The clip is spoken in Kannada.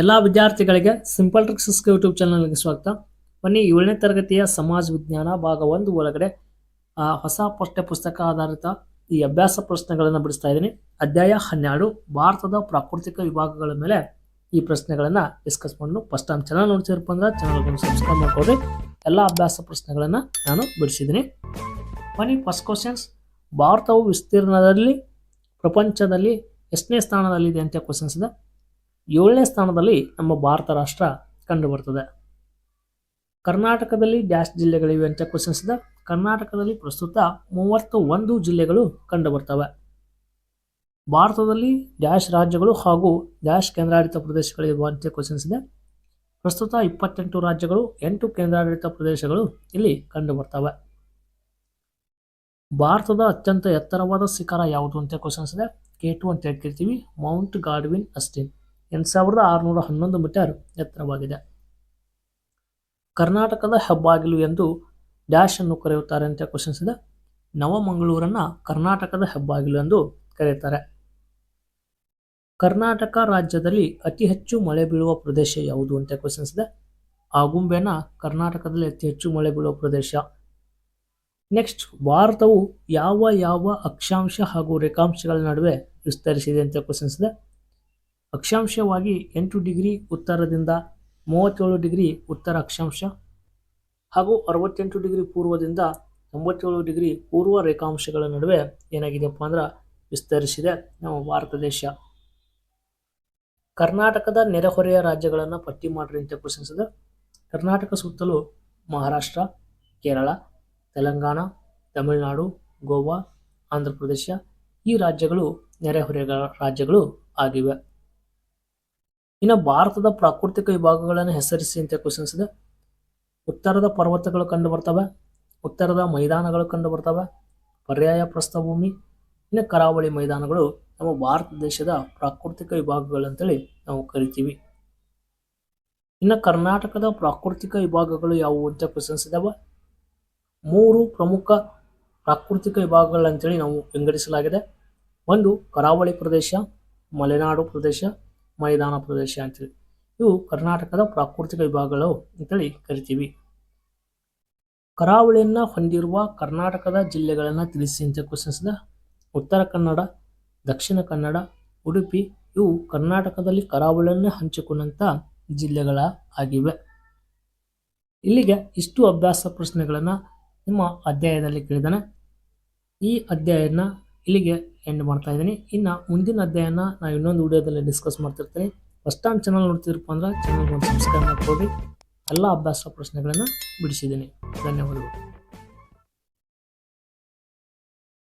ಎಲ್ಲ ವಿದ್ಯಾರ್ಥಿಗಳಿಗೆ ಸಿಂಪಲ್ ಟ್ರಿಕ್ಸ್ ಯೂಟ್ಯೂಬ್ ಚಾನಲ್ಗೆ ಸ್ವಾಗತ. ಬನ್ನಿ, ಏಳನೇ ತರಗತಿಯ ಸಮಾಜ ವಿಜ್ಞಾನ ಭಾಗ ಒಂದು ಒಳಗಡೆ ಹೊಸ ಪಠ್ಯ ಪುಸ್ತಕ ಆಧಾರಿತ ಈ ಅಭ್ಯಾಸ ಪ್ರಶ್ನೆಗಳನ್ನು ಬಿಡಿಸ್ತಾ ಇದ್ದೀನಿ. ಅಧ್ಯಾಯ ಹನ್ನೆರಡು, ಭಾರತದ ಪ್ರಾಕೃತಿಕ ವಿಭಾಗಗಳ ಮೇಲೆ ಈ ಪ್ರಶ್ನೆಗಳನ್ನು ಡಿಸ್ಕಸ್ ಮಾಡಲು ಫಸ್ಟ್ ಟೈಮ್ ಚಾನಲ್ ನೋಡ್ತಿರಪ್ಪ ಅಂದ್ರೆ ಚಾನಲ್ಗಳನ್ನು ಸಬ್ಸ್ಕ್ರೈಬ್ ಮಾಡ್ಕೊಡ್ರಿ ಎಲ್ಲ ಅಭ್ಯಾಸ ಪ್ರಶ್ನೆಗಳನ್ನು ನಾನು ಬಿಡಿಸಿದ್ದೀನಿ. ಬನ್ನಿ ಫಸ್ಟ್ ಕ್ವಶನ್ಸ್ ಭಾರತವು ವಿಸ್ತೀರ್ಣದಲ್ಲಿ, ಪ್ರಪಂಚದಲ್ಲಿ ಎಷ್ಟನೇ ಸ್ಥಾನದಲ್ಲಿದೆ ಅಂತ ಕ್ವಶನ್ಸ್ ಇದೆ. ಏಳನೇ ಸ್ಥಾನದಲ್ಲಿ ನಮ್ಮ ಭಾರತ ರಾಷ್ಟ್ರ ಕಂಡು ಬರ್ತದೆ ಕರ್ನಾಟಕದಲ್ಲಿ ಡ್ಯಾಶ್ ಜಿಲ್ಲೆಗಳಿವೆ ಅಂತ ಕ್ವಶನ್ಸ್ ಇದೆ ಕರ್ನಾಟಕದಲ್ಲಿ ಪ್ರಸ್ತುತ ಮೂವತ್ತು ಒಂದು ಜಿಲ್ಲೆಗಳು ಕಂಡು ಬರ್ತವೆ ಭಾರತದಲ್ಲಿ ಡ್ಯಾಶ್ ರಾಜ್ಯಗಳು ಹಾಗೂ ಡ್ಯಾಶ್ ಕೇಂದ್ರಾಡಳಿತ ಪ್ರದೇಶಗಳಿವೆ ಅಂತ ಕ್ವಶನ್ಸ್ ಇದೆ ಪ್ರಸ್ತುತ ಇಪ್ಪತ್ತೆಂಟು ರಾಜ್ಯಗಳು, ಎಂಟು ಕೇಂದ್ರಾಡಳಿತ ಪ್ರದೇಶಗಳು ಇಲ್ಲಿ ಕಂಡುಬರ್ತವೆ. ಭಾರತದ ಅತ್ಯಂತ ಎತ್ತರವಾದ ಶಿಖರ ಯಾವುದು ಅಂತ ಕ್ವಶನ್ಸ್ ಇದೆ ಕೆ ಟು ಅಂತ ಹೇಳ್ತಿರ್ತೀವಿ. ಮೌಂಟ್ ಗಾಡ್ವಿನ್ ಅಸ್ಟಿನ್ ಎಂಟು ಸಾವಿರದ ಆರುನೂರ ಹನ್ನೊಂದು ಮೀಟರ್ ಎತ್ತರವಾಗಿದೆ. ಕರ್ನಾಟಕದ ಹೆಬ್ಬಾಗಿಲು ಎಂದು ಡ್ಯಾಶ್ ಅನ್ನು ಕರೆಯುತ್ತಾರೆ ಅಂತ ಕ್ವಶನ್ಸ್ ಇದೆ ನವಮಂಗಳೂರನ್ನ ಕರ್ನಾಟಕದ ಹೆಬ್ಬಾಗಿಲು ಎಂದು ಕರೆಯುತ್ತಾರೆ. ಕರ್ನಾಟಕ ರಾಜ್ಯದಲ್ಲಿ ಅತಿ ಹೆಚ್ಚು ಮಳೆ ಬೀಳುವ ಪ್ರದೇಶ ಯಾವುದು ಅಂತ ಕ್ವಶನ್ಸ್ ಇದೆ ಆಗುಂಬೆನ ಕರ್ನಾಟಕದಲ್ಲಿ ಅತಿ ಹೆಚ್ಚು ಮಳೆ ಬೀಳುವ ಪ್ರದೇಶ. ನೆಕ್ಸ್ಟ್, ಭಾರತವು ಯಾವ ಯಾವ ಅಕ್ಷಾಂಶ ಹಾಗೂ ರೇಖಾಂಶಗಳ ನಡುವೆ ವಿಸ್ತರಿಸಿದೆ ಅಂತ ಕ್ವಶನ್ಸ್ ಇದೆ ಅಕ್ಷಾಂಶವಾಗಿ ಎಂಟು ಡಿಗ್ರಿ ಉತ್ತರದಿಂದ ಮೂವತ್ತೇಳು ಡಿಗ್ರಿ ಉತ್ತರ ಅಕ್ಷಾಂಶ ಹಾಗೂ ಅರವತ್ತೆಂಟು ಡಿಗ್ರಿ ಪೂರ್ವದಿಂದ ತೊಂಬತ್ತೇಳು ಡಿಗ್ರಿ ಪೂರ್ವ ರೇಖಾಂಶಗಳ ನಡುವೆ ಏನಾಗಿದೆಯಪ್ಪ ಅಂದ್ರೆ ವಿಸ್ತರಿಸಿದೆ ನಮ್ಮ ಭಾರತ ದೇಶ. ಕರ್ನಾಟಕದ ನೆರೆಹೊರೆಯ ರಾಜ್ಯಗಳನ್ನು ಪಟ್ಟಿ ಮಾಡ್ರಿ ಅಂತ ಪ್ರಶ್ನಿಸಿದೆ ಕರ್ನಾಟಕ ಸುತ್ತಲೂ ಮಹಾರಾಷ್ಟ್ರ, ಕೇರಳ, ತೆಲಂಗಾಣ, ತಮಿಳುನಾಡು, ಗೋವಾ, ಆಂಧ್ರ ಪ್ರದೇಶ ಈ ರಾಜ್ಯಗಳು ನೆರೆಹೊರೆಯ ರಾಜ್ಯಗಳು ಆಗಿವೆ. ಇನ್ನು ಭಾರತದ ಪ್ರಾಕೃತಿಕ ವಿಭಾಗಗಳನ್ನು ಹೆಸರಿಸಿ ಅಂತ ಕ್ವಶನ್ಸ್ ಇದೆ. ಉತ್ತರದ ಪರ್ವತಗಳು ಕಂಡು ಬರ್ತವೆ, ಉತ್ತರದ ಮೈದಾನಗಳು ಕಂಡು ಬರ್ತವೆ, ಪರ್ಯಾಯ ಪ್ರಸ್ಥಭೂಮಿ, ಇನ್ನು ಕರಾವಳಿ ಮೈದಾನಗಳು ನಮ್ಮ ಭಾರತ ದೇಶದ ಪ್ರಾಕೃತಿಕ ವಿಭಾಗಗಳಂತೇಳಿ ನಾವು ಕರಿತೀವಿ. ಇನ್ನು ಕರ್ನಾಟಕದ ಪ್ರಾಕೃತಿಕ ವಿಭಾಗಗಳು ಯಾವುವು ಅಂತ ಕ್ವಶನ್ಸ್ ಇದಾವೆ. ಮೂರು ಪ್ರಮುಖ ಪ್ರಾಕೃತಿಕ ವಿಭಾಗಗಳಂತೇಳಿ ನಾವು ವಿಂಗಡಿಸಲಾಗಿದೆ. ಒಂದು ಕರಾವಳಿ ಪ್ರದೇಶ, ಮಲೆನಾಡು ಪ್ರದೇಶ ಮೈದಾನ ಪ್ರದೇಶ ಅಂತೇಳಿ ಇವು ಕರ್ನಾಟಕದ ಪ್ರಾಕೃತಿಕ ವಿಭಾಗಗಳು ಅಂತೇಳಿ ಕರಿತೀವಿ. ಕರಾವಳಿಯನ್ನು ಹೊಂದಿರುವ ಕರ್ನಾಟಕದ ಜಿಲ್ಲೆಗಳನ್ನು ತಿಳಿಸಿ ಅಂತ ಕ್ವಶನ್ಸ್ ಇದೆ ಉತ್ತರ ಕನ್ನಡ, ದಕ್ಷಿಣ ಕನ್ನಡ, ಉಡುಪಿ ಇವು ಕರ್ನಾಟಕದಲ್ಲಿ ಕರಾವಳಿಯನ್ನು ಹಂಚಿಕೊಂಡಂಥ ಜಿಲ್ಲೆಗಳ ಆಗಿವೆ. ಇಲ್ಲಿಗೆ ಇಷ್ಟು ಅಭ್ಯಾಸ ಪ್ರಶ್ನೆಗಳನ್ನು ನಿಮ್ಮ ಅಧ್ಯಾಯದಲ್ಲಿ ಕೇಳಿದಾನೆ ಈ ಅಧ್ಯಾಯನ ಇಲ್ಲಿಗೆ ಎಂಡ್ ಮಾಡ್ತಾ ಇದ್ದೀನಿ. ಇನ್ನು ಮುಂದಿನ ಅಧ್ಯಾಯನ ನಾನು ಇನ್ನೊಂದು ವಿಡಿಯೋದಲ್ಲಿ ಡಿಸ್ಕಸ್ ಮಾಡ್ತಿರ್ತೀನಿ. ಫಸ್ಟ್ ಟೈಮ್ ಚಾನಲ್ ನೋಡ್ತಿರಪ್ಪ ಅಂದ್ರೆ ಚಾನಲ್ಗೆ ಒಂದು ಸಬ್ಸ್ಕ್ರೈಬ್ ಮಾಡ್ಕೊಳ್ಳಿ ಎಲ್ಲ ಅಭ್ಯಾಸ ಪ್ರಶ್ನೆಗಳನ್ನು ಬಿಡಿಸಿದ್ದೀನಿ. ಧನ್ಯವಾದಗಳು.